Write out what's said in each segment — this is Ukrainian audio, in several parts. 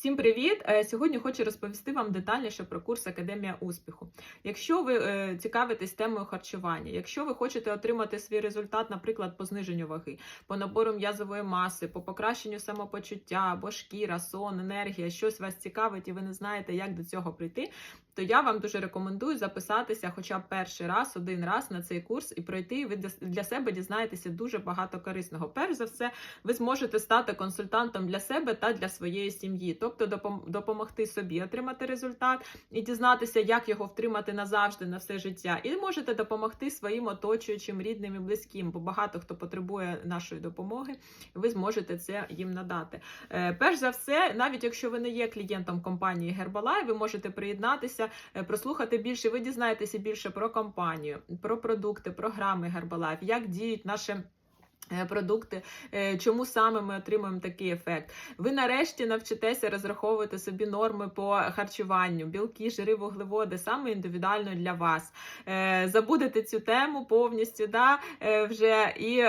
Всім привіт! Е, Сьогодні хочу розповісти вам детальніше про курс Академія успіху. Якщо ви е, цікавитесь темою харчування, якщо ви хочете отримати свій результат, наприклад, по зниженню ваги, по набору м'язової маси, по покращенню самопочуття, або шкіра, сон, енергія, щось вас цікавить, і ви не знаєте, як до цього прийти, то я вам дуже рекомендую записатися хоча б перший раз, один раз на цей курс і пройти. і Ви для- себе дізнаєтеся дуже багато корисного. Перш за все, ви зможете стати консультантом для себе та для своєї сім'ї, тобто допомогти собі отримати результат і дізнатися, як його втримати назавжди на все життя. І можете допомогти своїм оточуючим, рідним і близьким, бо багато хто потребує нашої допомоги, і ви зможете це їм надати. Е, Перш за все, навіть якщо ви не є клієнтом компанії Herbalife, ви можете приєднатися, е, прослухати більше. Ви дізнаєтеся більше про компанію, про продукти, програми Herbalife, як діють наші. Е, Продукти, е, чому саме ми отримуємо такий ефект? Ви нарешті навчитеся розраховувати собі норми по харчуванню, білки, жири, вуглеводи, саме індивідуально для вас. Е, Забудете цю тему повністю, да, вже і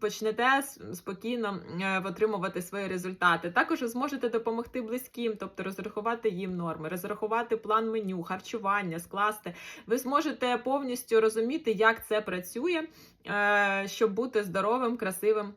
почнете спокійно отримувати свої результати. Також ви зможете допомогти близьким, тобто розрахувати їм норми, розрахувати план меню, харчування, скласти. Ви зможете повністю розуміти, як це працює, щоб бути здоровим, красивим.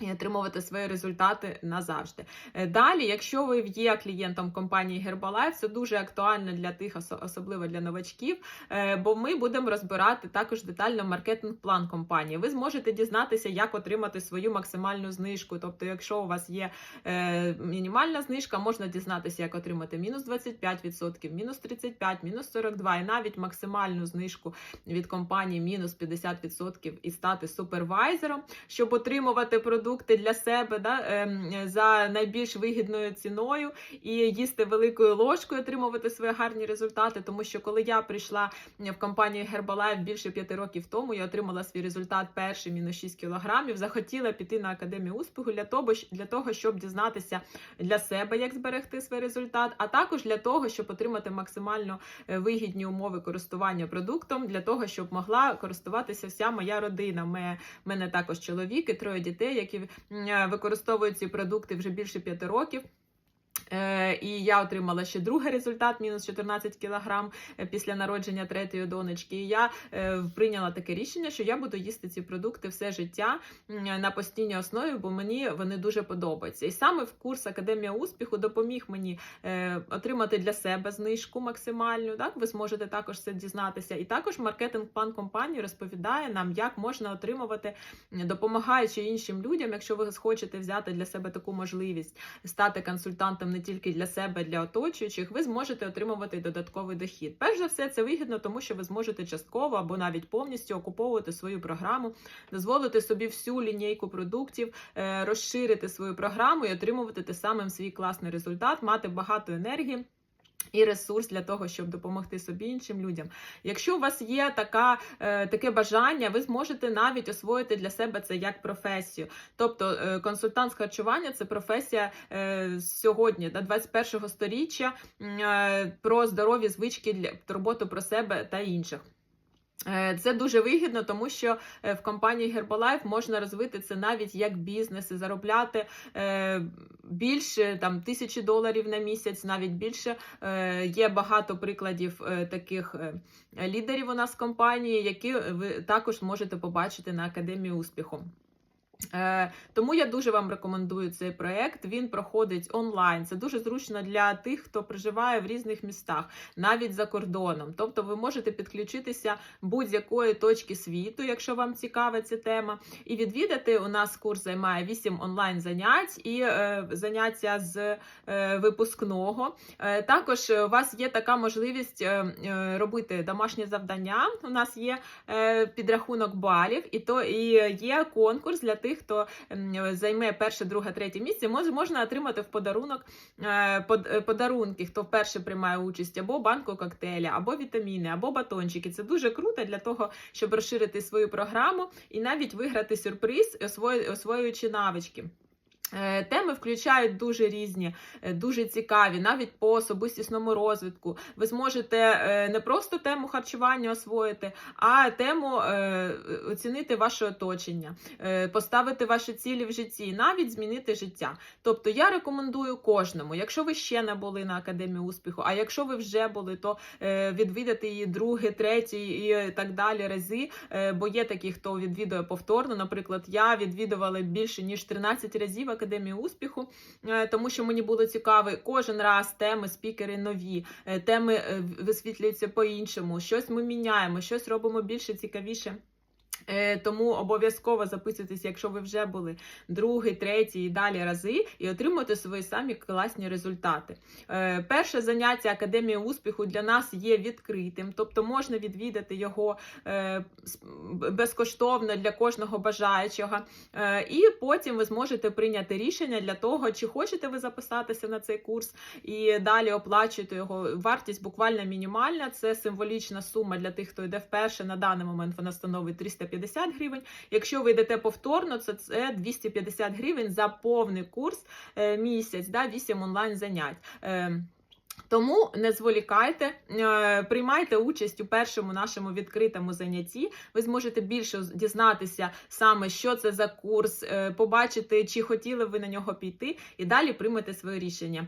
І отримувати свої результати назавжди. Е, Далі, якщо ви є клієнтом компанії Herbalife, це дуже актуально для тих, особливо для новачків, е, бо ми будемо розбирати також детально маркетинг-план компанії. Ви зможете дізнатися, як отримати свою максимальну знижку. Тобто, якщо у вас є е, мінімальна знижка, можна дізнатися, як отримати мінус 25%, мінус 35%, мінус 42% і навіть максимальну знижку від компанії мінус 50% і стати супервайзером, щоб отримувати продукти для себе да, ем, за найбільш вигідною ціною і їсти великою ложкою, отримувати свої гарні результати. Тому що коли я прийшла в компанію Herbalife більше п'яти років тому, я отримала свій результат перший мінус 6 кілограмів. Захотіла піти на академію успіху для того, для того, щоб дізнатися для себе, як зберегти свій результат, а також для того, щоб отримати максимально е, вигідні умови користування продуктом, для того, щоб могла користуватися вся моя родина. Ме- мене також чоловік і троє дітей, які використовують ці продукти вже більше п'яти років. Е, І я отримала ще другий результат, мінус 14 кілограм е, після народження третьої донечки. І я е, прийняла таке рішення, що я буду їсти ці продукти все життя на постійній основі, бо мені вони дуже подобаються. І саме в курс Академія успіху допоміг мені отримати для себе знижку максимальну. Так, ви зможете також це дізнатися. І також маркетинг-план компанії розповідає нам, як можна отримувати, допомагаючи іншим людям, якщо ви хочете взяти для себе таку можливість стати консультантом не тільки для себе, для оточуючих, ви зможете отримувати додатковий дохід. Перш за все, це вигідно, тому що ви зможете частково або навіть повністю окуповувати свою програму, дозволити собі всю лінійку продуктів, е, розширити свою програму і отримувати те самим свій класний результат, мати багато енергії. І ресурс для того, щоб допомогти собі іншим людям. Якщо у вас є така, е, таке бажання, ви зможете навіть освоїти для себе це як професію. Тобто е, консультант з харчування це професія е, сьогодні, до 21 сторіччя е, про здорові звички для роботу про себе та інших. Е, Це дуже вигідно, тому що е, в компанії Herbalife можна розвити це навіть як бізнес і заробляти е, більше там тисячі доларів на місяць, навіть більше. Є багато прикладів таких лідерів у нас в компанії, які ви також можете побачити на академії успіху. Е, Тому я дуже вам рекомендую цей проект. Він проходить онлайн. Це дуже зручно для тих, хто проживає в різних містах, навіть за кордоном. Тобто, ви можете підключитися будь-якої точки світу, якщо вам цікава ця тема, і відвідати. У нас курс займає 8 онлайн занять і е, заняття з е, випускного. Е, також у вас є така можливість е, е, робити домашні завдання. У нас є е, підрахунок балів, і то і є конкурс для тих, хто займе перше, друге, третє місце. Мож, можна отримати в подарунок е, е, подарунки, хто вперше приймає участь, або банку коктейля, або вітаміни, або батончики. Це дуже круто для того, щоб розширити свою програму і навіть виграти сюрприз, освою- освоюючи навички. Е, Теми включають дуже різні, е, дуже цікаві, навіть по особистісному розвитку. Ви зможете е, не просто тему харчування освоїти, а тему оцінити ваше оточення, поставити ваші цілі в житті, навіть змінити життя. Тобто я рекомендую кожному, якщо ви ще не були на академії успіху, а якщо ви вже були, то відвідати її другий, третій і так далі рази. Бо є такі, хто відвідує повторно. Наприклад, я відвідувала більше ніж 13 разів академію успіху, е, тому що мені було цікаво кожен раз теми, спікери нові, е, теми е, висвітлюються по-іншому. Щось ми міняємо, щось робимо більше цікавіше. Е, Тому обов'язково записуйтесь, якщо ви вже були другий, третій і далі рази, і отримуйте свої самі класні результати. Е, Перше заняття Академії успіху для нас є відкритим, тобто можна відвідати його е, безкоштовно для кожного бажаючого. І потім ви зможете прийняти рішення для того, чи хочете ви записатися на цей курс і далі оплачуєте його. Вартість буквально мінімальна. Це символічна сума для тих, хто йде вперше. На даний момент вона становить 350 гривень. Якщо ви йдете повторно, то це 250 гривень за повний курс е, місяць, да, 8 онлайн занять. Е, тому не зволікайте, е, приймайте участь у першому нашому відкритому занятті. Ви зможете більше дізнатися саме, що це за курс, побачити, чи хотіли ви на нього піти, і далі приймете своє рішення.